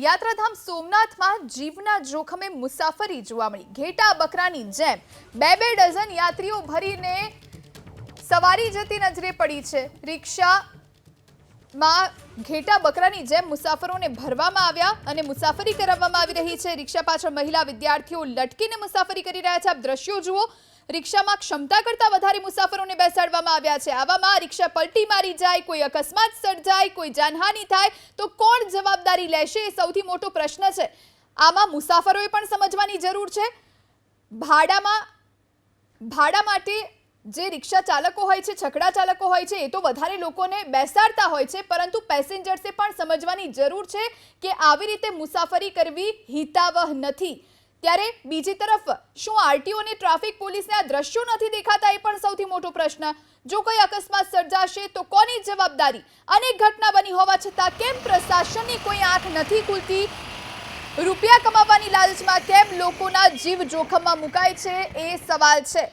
યાત્રાધામ સોમનાથમાં જીવના જોખમે મુસાફરી જોવા મળી. ઘેટા બકરાની જેમ બે બે ડઝન યાત્રીઓ ભરીને સવારી જતી નજરે પડી છે. રિક્ષામાં ઘેટા બકરાની જેમ મુસાફરોને ભરવામાં આવ્યા અને મુસાફરી કરાવવામાં આવી રહી છે. રિક્ષા પાછળ મહિલા વિદ્યાર્થીઓ લટકીને મુસાફરી કરી રહ્યા છે. આપ દ્રશ્યો જુઓ. રિક્ષામાં ક્ષમતા કરતાં વધારે મુસાફરોને બેસાડવામાં આવ્યા છે. આવામાં રિક્ષા પલટી મારી જાય, કોઈ અકસ્માત સર્જાય, કોઈ જાનહાનિ થાય, તો કોણ જવાબદારી લેશે એ સૌથી મોટો પ્રશ્ન છે. આમાં મુસાફરોએ પણ સમજવાની જરૂર છે. ભાડામાં, ભાડા માટે જે રિક્ષા ચાલકો હોય છે, છકડા ચાલકો હોય છે, એ તો વધારે લોકોને બેસાડતા હોય છે, પરંતુ પેસેન્જર્સે પણ સમજવાની જરૂર છે કે આવી રીતે મુસાફરી કરવી હિતાવહ નથી. ત્યારે બીજી તરફ, શું આરટીઓ અને ટ્રાફિક પોલીસને આ દ્રશ્યો નથી દેખાતા, એ પણ સૌથી મોટો પ્રશ્ન. જો કોઈ અકસ્માત સર્જાશે, તો કોની જવાબદારી? અનેક ઘટના બની હોવા છતાં, કેમ પ્રશાસનની કોઈ આંખ નથી ખુલતી? રૂપિયા કમાવાની લાલચમાં કેમ લોકોના જીવ જોખમમાં મુકાય છે, એ સવાલ છે.